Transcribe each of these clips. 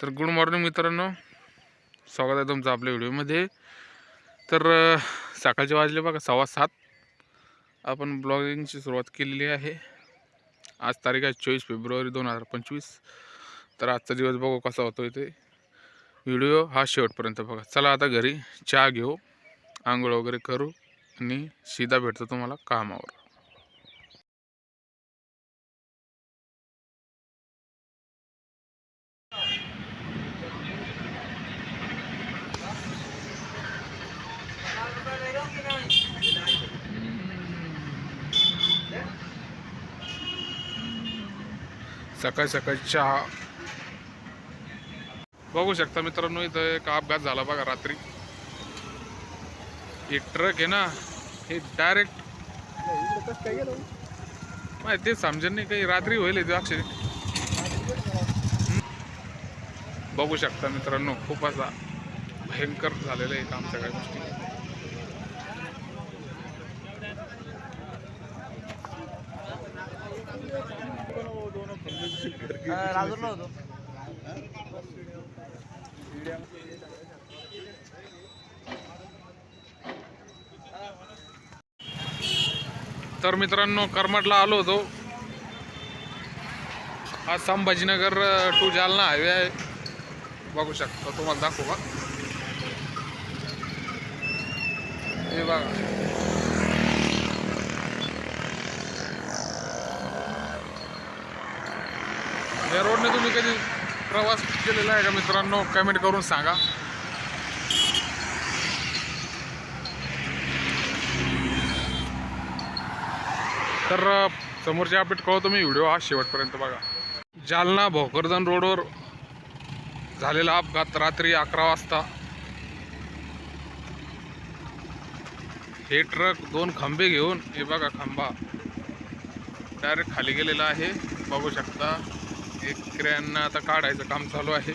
तर good morning मित्रांनो. स्वागत आहे तुमचं आपल्या व्हिडिओमध्ये. तर सकाळचे वाजले बघा सव्वा सात. आपण ब्लॉगिंगची सुरुवात केलेली आहे. आज तारीख आहे चोवीस फेब्रुवारी दोन हजार पंचवीस. तर आजचा दिवस बघू कसा होतो इथे व्हिडिओ हा शेवटपर्यंत बघा. चला आता घरी चहा घेऊ आंघोळ वगैरे करू आणि सीधा भेटतो तुम्हाला कामावर. सकाळी सकाळी चहा. बघू शकता मित्रांनो इथं एक अपघात झाला बघा रात्री. एक ट्रक आहे ना हे डायरेक्ट नाही ते समजेल नाही काही रात्री होईल ते अक्षर बघू शकता मित्रांनो खूप असा भयंकर झालेलं आहे काम सगळ्या गोष्टी. राजूरला होतो. तर मित्रांनो करमटला आलो होतो. हा संभाजीनगर टू जालना हायवे आहे. बघू शकता तुम्हाला दाखवू का? हे बघा. या तुम्ही कधी प्रवास केलेला आहे का मित्रांनो? कमेंट करून सांगा. तर समोरच्या समोरचे अपडेट कळवतो मी व्हिडिओ हा शेवटपर्यंत बघा. जालना भोकरदन रोडवर झालेला अपघात रात्री अकरा वाजता. हे ट्रक दोन खांबे घेऊन हे बघा खांबा. डायरेक्ट खाली गेलेला आहे. बघू शकता. शेतकऱ्यांना आता काढायचं काम चालू आहे.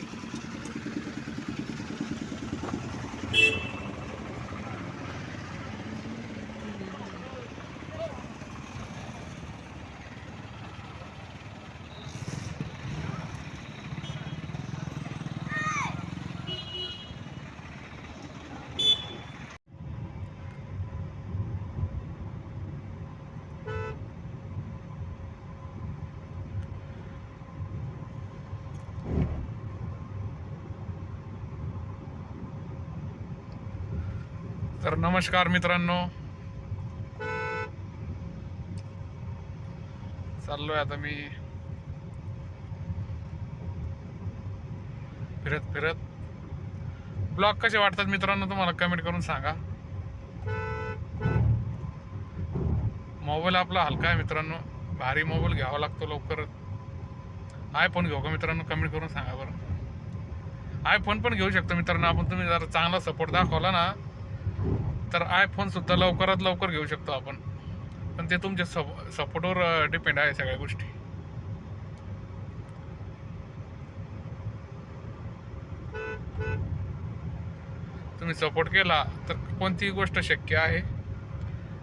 तर नमस्कार मित्रांनो. चाललोय आता मी. फिरत फिरत. ब्लॉग कसे वाटतात मित्रांनो तुम्हाला कमेंट करून सांगा. मोबाईल आपला हलका आहे मित्रांनो. भारी मोबाईल घ्यावा लागतो लवकर. आयफोन घेऊ का मित्रांनो? कमेंट करून सांगा बरं. आयफोन पण घेऊ शकतो मित्रांनो. आपण तुम्ही जर चांगला सपोर्ट दाखवला ना तर आयफोनसुद्धा लवकरात लवकर घेऊ शकतो आपण. पण ते तुमच्या सप सपोर्टवर डिपेंड आहे सगळ्या गोष्टी. तुम्ही सपोर्ट केला तर कोणतीही गोष्ट शक्य आहे.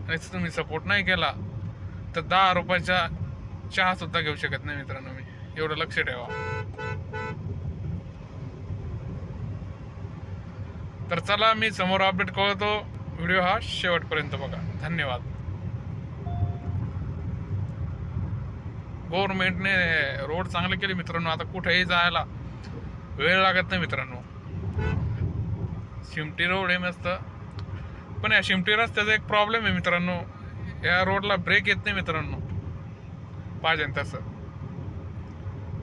आणि तुम्ही सपोर्ट नाही केला तर दहा रुपयाचा चहासुद्धा घेऊ शकत नाही मित्रांनो मी. एवढं लक्ष ठेवा. तर चला मी समोर अपडेट कळवतो. व्हिडिओ हा शेवटपर्यंत बघा. धन्यवाद. गव्हर्नमेंटने रोड चांगले केले मित्रांनो. आता कुठेही जायला वेळ लागत नाही मित्रांनो. शिमटी रोड हे मस्त. पण या शिमटी रस्त्याचा एक प्रॉब्लेम आहे मित्रांनो. या रोडला ब्रेक येत नाही मित्रांनो. पाहिजे तसं.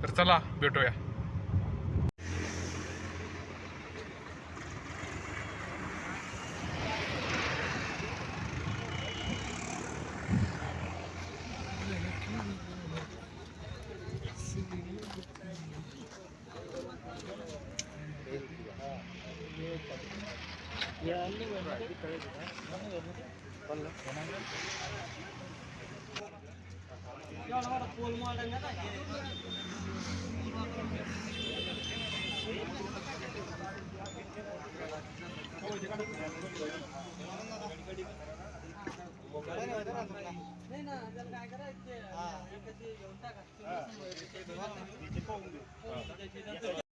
तर चला भेटूया. करायचं